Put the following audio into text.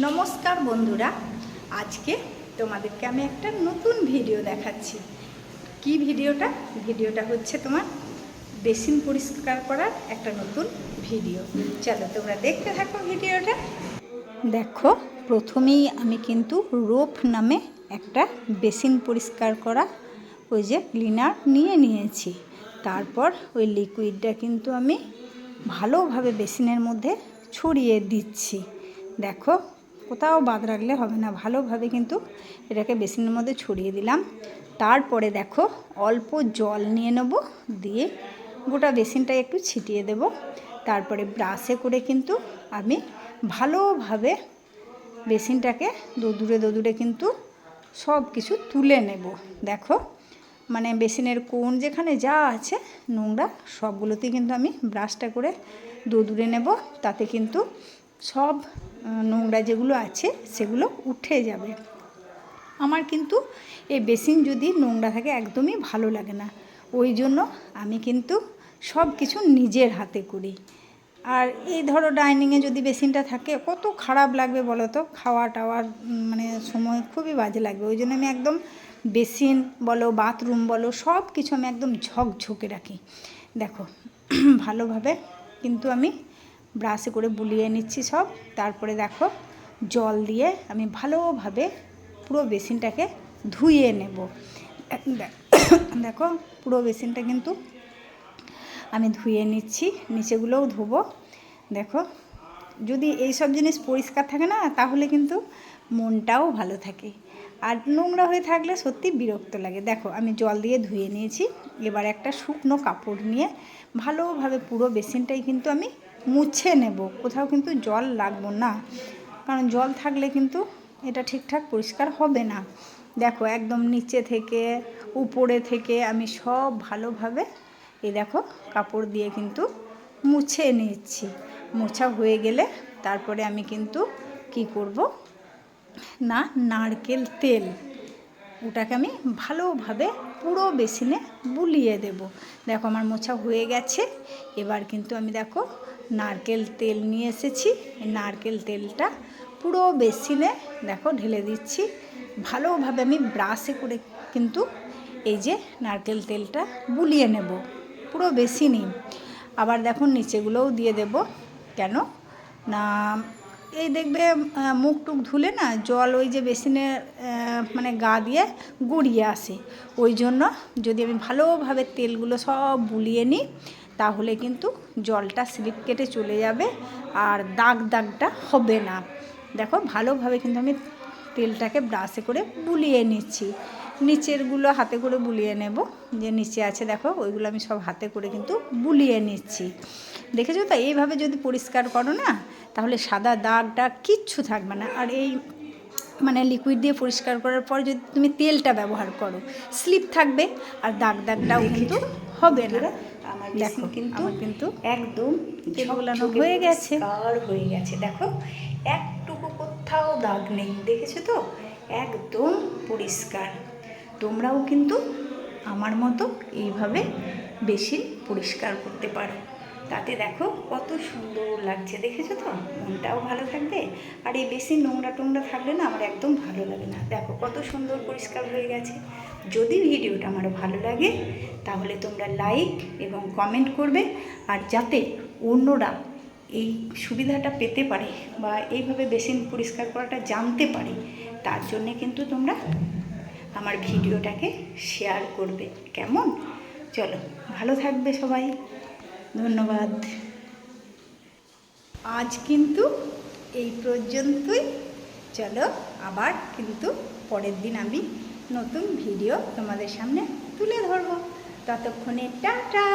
নমস্কার বন্ধুরা, আজকে তোমাদেরকে আমি একটা নতুন ভিডিও দেখাচ্ছি। কি ভিডিওটা? ভিডিওটা হচ্ছে তোমার বেসিন পরিষ্কার করার একটা নতুন ভিডিও। চলো তোমরা দেখতে থাকো ভিডিওটা। দেখো, প্রথমেই আমি কিন্তু রোপ নামে একটা বেসিন পরিষ্কার করা ওই যে ক্লিনার নিয়ে নিয়েছি। তারপর ওই লিকুইডটা কিন্তু আমি ভালোভাবে বেসিনের মধ্যে ছড়িয়ে দিচ্ছি। দেখো কোথাও বাদ রাখলে হবে না। ভালোভাবে কিন্তু এটাকে বেসিনের মধ্যে ছড়িয়ে দিলাম। তারপরে দেখো অল্প জল নিয়ে নেব, দিয়ে গোটা বেসিনটা একটু ছিটিয়ে দেব। তারপরে ব্রাশে করে কিন্তু আমি ভালোভাবে বেসিনটাকে দোদুরে দোদুরে কিন্তু সব কিছু তুলে নেব। দেখো মানে বেসিনের কোন যেখানে যা আছে, নোংরা, সবগুলোতেই কিন্তু আমি ব্রাশটা করে দোদুরে নেব। তাতে কিন্তু সব নোংরা যেগুলো আছে সেগুলো উঠে যাবে। আমার কিন্তু এই বেসিন যদি নোংরা থাকে একদমই ভালো লাগে না। ওই জন্য আমি কিন্তু সব কিছু নিজের হাতে করি। আর এই ধরো ডাইনিংয়ে যদি বেসিনটা থাকে, কত খারাপ লাগবে বলো তো? খাওয়া টাওয়ার মানে সময় খুবই বাজে লাগবে। ওই জন্য আমি একদম বেসিন বলো, বাথরুম বলো, সব কিছু আমি একদম ঝকঝকে রাখি। দেখো, ভালোভাবে কিন্তু আমি ব্রাশে করে বুলিয়ে নিচ্ছি সব। তারপরে দেখো জল দিয়ে আমি ভালোভাবে পুরো বেসিনটাকে ধুয়ে নেব। দেখো পুরো বেসিনটা কিন্তু আমি ধুয়ে নিচ্ছি, নিচেগুলোও ধোবো। দেখো যদি এই সব জিনিস পরিষ্কার থাকে না, তাহলে কিন্তু মনটাও ভালো থাকে। আর নোংরা হয়ে থাকলে সত্যি বিরক্ত লাগে। দেখো আমি জল দিয়ে ধুয়ে নিয়েছি। এবার একটা শুকনো কাপড় নিয়ে ভালোভাবে পুরো বেসিনটাই কিন্তু আমি মুছে নেব। কোথাও কিন্তু জল লাগবো না। কারণ জল থাকলে কিন্তু এটা ঠিকঠাক পরিষ্কার হবে না। দেখো একদম নিচে থেকে, উপরে থেকে আমি সব ভালোভাবে এই দেখো কাপড় দিয়ে কিন্তু মুছে নিচ্ছি। মোছা হয়ে গেলে তারপরে আমি কিন্তু কি করব? না, নারকেল তেল। ওটাকে আমি ভালোভাবে পুরো বেসিনে বুলিয়ে দেব। দেখো আমার মোছা হয়ে গেছে। এবার কিন্তু আমি দেখো নারকেল তেল নিয়ে এসেছি। নারকেল তেলটা পুরো বেসিনে দেখো ঢেলে দিচ্ছি। ভালোভাবে আমি ব্রাশে করে কিন্তু এই যে নারকেল তেলটা বুলিয়ে নেব। পুরো বেসিনই আবার দেখো নিচেগুলোও দিয়ে দেব। কেন? না, এই দেখবে মুখ টুক ধুলে না জল ওই যে বেসিনে মানে গা দিয়ে গড়িয়ে আসে। ওই জন্য যদি আমি ভালোভাবে তেলগুলো সব বুলিয়ে নিই তাহলে কিন্তু জলটা স্লিপ কেটে চলে যাবে আর দাগ দাগটা হবে না। দেখো ভালোভাবে কিন্তু আমি তেলটাকে ব্রাশে করে বুলিয়ে নিচ্ছি। নিচেরগুলো হাতে করে বুলিয়ে নেব। যে নিচে আছে দেখো, ওইগুলো আমি সব হাতে করে কিন্তু বুলিয়ে নিচ্ছি। দেখেছ তো? এইভাবে যদি পরিষ্কার করো না, তাহলে সাদা দাগটা কিচ্ছু থাকবে না। আর এই মানে লিকুইড দিয়ে পরিষ্কার করার পর যদি তুমি তেলটা ব্যবহার করো স্লিপ থাকবে আর দাগ দাগটাও কিন্তু হবে না। আমার দেখো কিন্তু আমার কিন্তু একদম তেল গোলানো ঝকঝকে হয়ে গেছে। আর হয়ে গেছে। দেখো একটুকু কোথাও দাগ নেই দেখেছ তো? একদম পরিষ্কার। তোমরাও কিন্তু আমার মতো এইভাবে বেশি পরিষ্কার করতে পারো। তাতে দেখো কত সুন্দর লাগছে, দেখেছ তো? মনটাও ভালো থাকবে। আর এই বেশি নোংরা টোংরা থাকলে না আমার একদম ভালো লাগে না। দেখো কত সুন্দর পরিষ্কার হয়ে গেছে। যদি ভিডিওটা আমার ভালো লাগে, তাহলে তোমরা লাইক এবং কমেন্ট করবে। আর যাতে অন্যরা এই সুবিধাটা পেতে পারে বা এইভাবে বেসিন পরিষ্কার করাটা জানতে পারে, তার জন্যে কিন্তু তোমরা আমার ভিডিওটাকে শেয়ার করবে। কেমন? চলো, ভালো থাকবে সবাই। ধন্যবাদ। আজ কিন্তু এই পর্যন্তই। চলো আবার কিন্তু পরের দিন আমি নতুন ভিডিও তোমাদের সামনে তুলে ধরবো। ততক্ষণে টাটা।